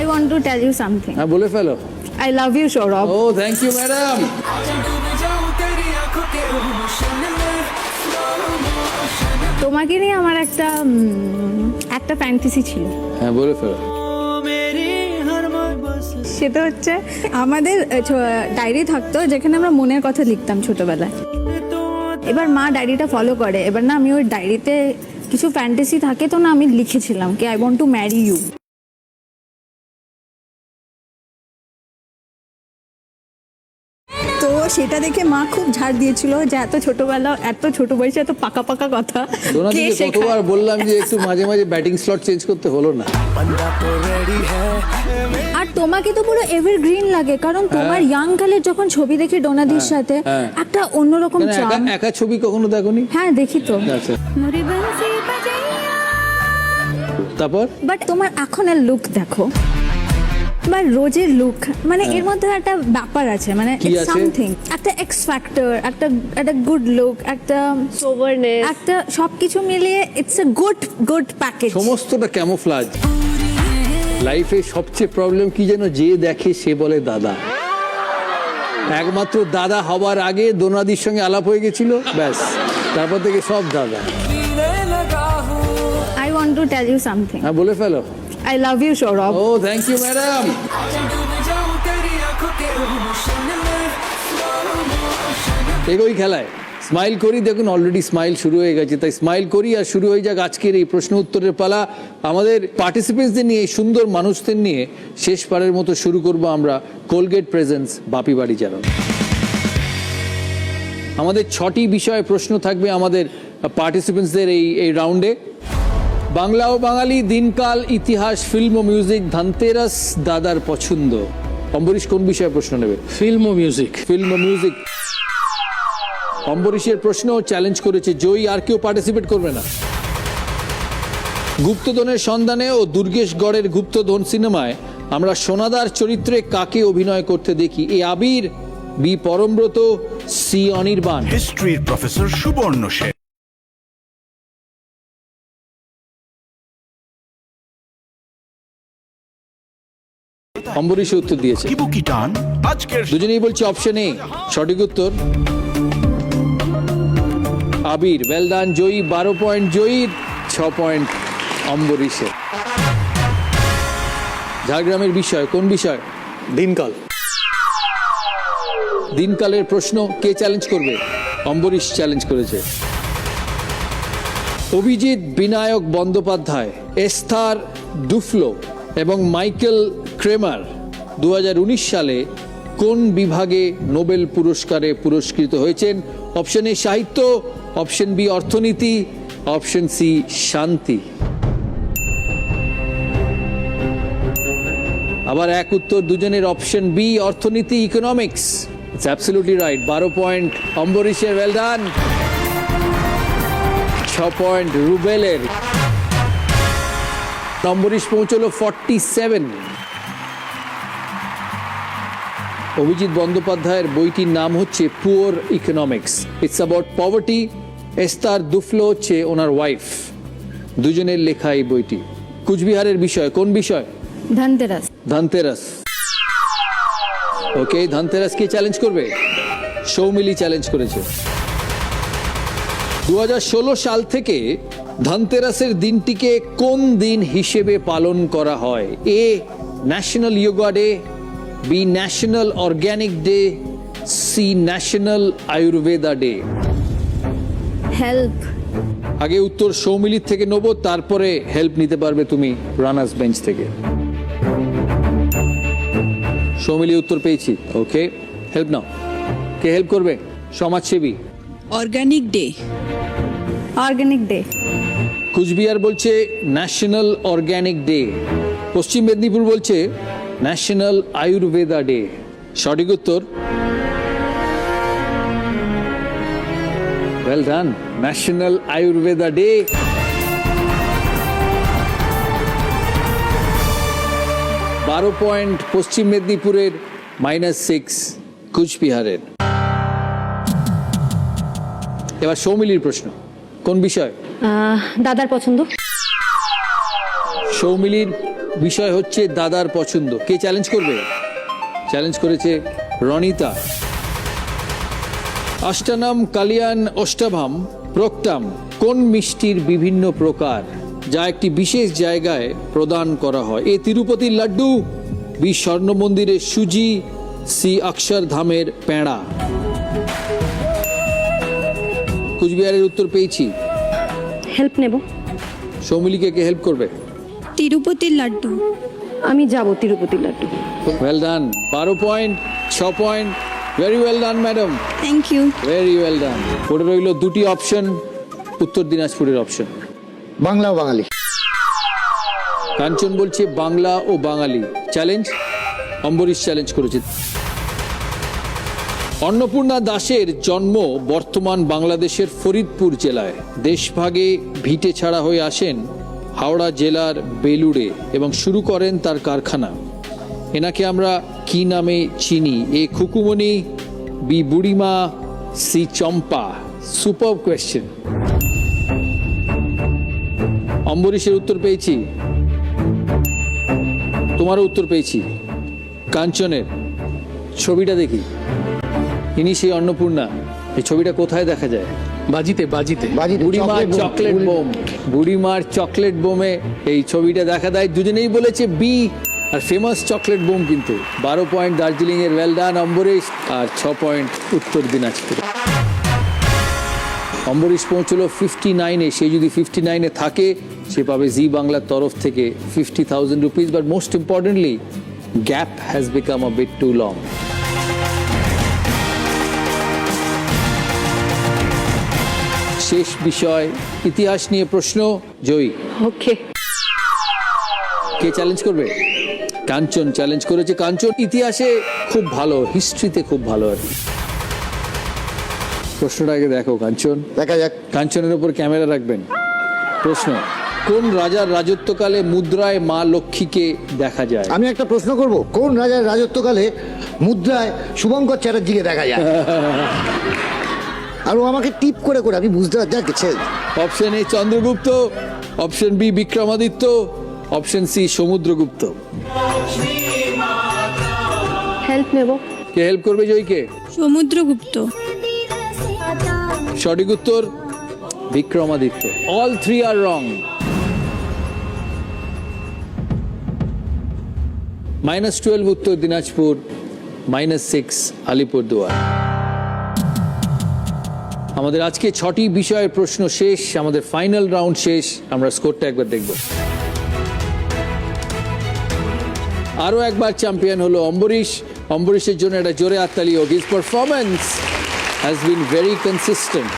I want to tell you something. হ্যাঁ বলে ফেলো। I love you, Saurabh. Oh thank you madam তোমাকে নিয়ে আমার একটা উম, একটা ফ্যান্টাসি ছিল। হ্যাঁ বলে ফেলো। সেটা হচ্ছে আমাদের ডায়েরি থাকতো যেখানে আমরা মনের কথা লিখতাম ছোটবেলায়। এবার মা ডায়েরিটা ফলো করে। এবার না আমি ওই ডায়েরিতে কিছু ফ্যান্টাসি থাকে তো না আমি লিখেছিলাম কি I want to marry you তো সেটা দেখে মা খুব ঝাড় দিয়েছিল যে এত ছোটবেলা এত ছোট বয়সে এত পাকা পাকা কথা কে কতবার বললাম যে একটু মাঝে মাঝে ব্যাটিং স্লট চেঞ্জ করতে হলো না। আর তোমাকে তো পুরো এভারগ্রিন লাগে কারণ তোমার ইয়াং কালের যখন ছবি দেখি ডোনাদির সাথে হ্যাঁ। একটা অন্যরকম একা চাম একা ছবি কখনো দেখোনি? হ্যাঁ দেখি তো। আচ্ছা তারপর? বাট তোমার এখনের লুক দেখো। বা রোজের লুক মানে এর মধ্যে একটা ব্যাপার আছে মানে সামথিং একটা এক্স ফ্যাক্টর একটা একটা গুড লুক একটা সোভারনেস একটা সবকিছু মিলিয়ে it's a good good package সমস্তটা ক্যামোফ্লাজ লাইফে সবচেয়ে প্রবলেম কি যেন যে দেখে সে বলে দাদা। একমাত্র দাদা হবার আগে দোনাদির সঙ্গে আলাপ হয়ে গেছিল ব্যাস। তারপর থেকে সব দাদা। I want to tell you something হ্যাঁ বলে ফেলো। I love you Sourav. Oh thank you madam এগোই খেলায়। স্মাইল করি, দেখুন অলরেডি স্মাইল শুরু হয়ে গেছে। তাই স্মাইল করি আর শুরু হয়ে যাক আজকের এই প্রশ্ন উত্তরের পালা। আমাদের পার্টিসিপেন্টসদের নিয়ে সুন্দর মানুষদের নিয়ে শেষবারের মতো শুরু করব আমরা কোলগেট প্রেজেন্স বাপি বাড়ি যেন। আমাদের ছটি বিষয়ে প্রশ্ন থাকবে আমাদের পার্টিসিপেন্টসদের এই এই রাউন্ডে বাংলা ও বাঙালি দিনকাল ইতিহাস ফিল্ম ও মিউজিক ধানতেরাস দাদার পছন্দ। অম্বরীশ কোন বিষয়ে প্রশ্ন নেবে? ফিল্ম ও মিউজিক ফিল্ম ও মিউজিক অম্বরীশের প্রশ্ন চ্যালেঞ্জ করেছে জয়ী আর কেউ পার্টিসিপেট করবে না। গুপ্তধনের সন্ধানে ও দুর্গেশগড়ের গুপ্তধন সিনেমায় আমরা সোনাদার চরিত্রে কাকে অভিনয় করতে দেখি? A Abir B Parambrata C Anirban. হিস্ট্রির professor সুবর্ণ সেন। অম্বরীশ উত্তর দিয়েছে। কিটান আজকের দুজনেই বলছে অপশন এ সঠিক উত্তর। আবির ওয়েল ডান জয়ী বারো পয়েন্ট জয়ীর ছ পয়েন্ট অম্বরীশে ঝাড়গ্রামের বিষয় কোন বিষয়? দিনকাল। দিনকালের প্রশ্ন কে চ্যালেঞ্জ করবে? অম্বরীশ চ্যালেঞ্জ করেছে। অভিজিৎ বিনায়ক বন্দ্যোপাধ্যায় এস্থার ডুফলো এবং মাইকেল ক্রেমার দু হাজার উনিশ সালে কোন বিভাগে নোবেল পুরস্কারে পুরস্কৃত হয়েছেন? অপশন এ সাহিত্য অপশন বি অর্থনীতি অপশন সি শান্তি। আবার এক উত্তর, দুজনের অপশন বি অর্থনীতি ইকোনমিক্স ইটস রাইট বারো পয়েন্ট অম্বরীশের ওয়েল ডান ছ পয়েন্ট রুবেলের। অম্বরীশ পৌঁছলো ফর্টি সেভেন অভিজিৎ বন্দ্যোপাধ্যায়ের বইটির নাম হচ্ছে poor economics it's about poverty Esther Duflo হচ্ছে ওনার ওয়াইফ দুজনের লেখা এই বইটি। কুচবিহারের বিষয় কোন বিষয়? ধনতেরাস। ধনতেরাস। ওকে ধনতেরাস কে চ্যালেঞ্জ করবে? সৌমিলি চ্যালেঞ্জ করেছে। দু হাজার ষোলো সাল থেকে ধনতেরাসের দিনটিকে কোন দিন হিসেবে পালন করা হয়? A national yoga day B national organic day C national Ayurveda day help আগে উত্তর সৌমিলির থেকে নেব তারপরে হেল্প নিতে পারবে তুমি রানার্স বেঞ্চ থেকে। সৌমিলি উত্তর পেয়েছি ওকে হেল্প নাও। কে হেল্প করবে? সমাজসেবী। Organic day organic day Cooch Behar বলছে ন্যাশনাল অর্গ্যানিক ডে পশ্চিম মেদিনীপুর বলছে ন্যাশনাল আয়ুর্বেদা ডে সঠিক উত্তর well done national Ayurveda day বারো পয়েন্ট পশ্চিম মেদিনীপুরের মাইনাস সিক্স কুচবিহারের। এবার সৌমিলির প্রশ্ন। কোন বিষয়? দাদার পছন্দ। সৌমিলির বিষয় হচ্ছে দাদার পছন্দ। কে চ্যালেঞ্জ করবে? চ্যালেঞ্জ করেছে রনিতা। অষ্টানাম কালিয়ান অষ্টাভাম প্রক্টাম কোন মিষ্টির বিভিন্ন প্রকার যা একটি বিশেষ জায়গায় প্রদান করা হয়? এ তিরুপতির লাড্ডু বি স্বর্ণ মন্দিরের সুজি সি অক্ষরধামের প্যাঁড়া কুচবিহারের উত্তর পেয়েছি। হেল্প নেব। সৌমিলিকে কে হেল্প করবে? তিরুপতির লাড্ডু। আমি যাব তিরুপতি লাড্ডু। ওয়েল ডান বারো পয়েন্ট ছ point very well done madam thank you very well done পড়ে রইল দুটি অপশন উত্তর দিনাজপুরের অপশন বাংলা ও বাঙালি। কাঞ্চন বলছে বাংলা ও বাঙালি। চ্যালেঞ্জ অম্বরীশ চ্যালেঞ্জ করেছে। অন্নপূর্ণা দাসের জন্ম বর্তমান বাংলাদেশের ফরিদপুর জেলায়। দেশভাগে ভিটে ছাড়া হয়ে আসেন হাওড়া জেলার বেলুড়ে এবং শুরু করেন তার কারখানা। এনাকে আমরা কি নামে চিনি? A Khukumoni, B Burima, C Champa. Super question. অম্বরীশের উত্তর পেয়েছি। তোমারও উত্তর পেয়েছি। কাঞ্চনের। ছবিটা দেখি। ইনি সেই অন্নপূর্ণা। এই ছবিটা কোথায় দেখা যায়? বাজিতে বাজিতে। বুড়িমার চকলেট বোম। বুড়িমার চকলেট বোমে এই ছবিটা দেখা দেয়। দুজনেই বলেছে বি আর ফেমাস চকলেট বোম কিন্তু। বারো পয়েন্ট দার্জিলিং এর ওয়েলডান অম্বরীশ আর ছ পয়েন্ট উত্তর দিনাজপুর। অম্বরীশ পৌঁছলো ফিফটি নাইনে সে যদি ফিফটি নাইনে থাকে সে পাবে জি বাংলার তরফ থেকে fifty thousand rupees but most importantly gap has become a bit too long শেষ বিষয় ইতিহাস নিয়ে প্রশ্ন জয়ী। ওকে কে চ্যালেঞ্জ করবে? কাঞ্চন চ্যালেঞ্জ করেছে। কাঞ্চন ইতিহাসে খুব ভালো হিস্ট্রিতে খুব ভালো আর কি। প্রশ্নটা আগে দেখো কাঞ্চন। দেখা যাক। কাঞ্চনের উপর ক্যামেরা রাখবেন। প্রশ্ন কোন রাজার রাজত্বকালে মুদ্রায় মা লক্ষ্মীকে দেখা যায়? আমি একটা প্রশ্ন করব কোন রাজার রাজত্বকালে মুদ্রায় শুভঙ্কর চ্যাটার্জিকে দেখা যায়? আর ও আমাকে টিপ করে করে আমি বুঝতে পারছি। যাক ছেড়ে option A Chandragupta option B Vikramaditya option C Samudragupta. Help নেব। কে হেল্প করবে জয়ীকে? সমুদ্রগুপ্ত। সঠিক উত্তর Vikramaditya. All three are wrong minus twelve উত্তর দিনাজপুর মাইনাস সিক্স আলিপুরদুয়ার। আমাদের আজকে ছটি বিষয়ের প্রশ্ন শেষ, আমাদের ফাইনাল রাউন্ড শেষ। আমরা স্কোরটা একবার দেখব। আরও একবার চ্যাম্পিয়ন হলো অম্বরীশ। অম্বরীশের জন্য একটা জোরে আত্মালি হোক his performance has been very consistent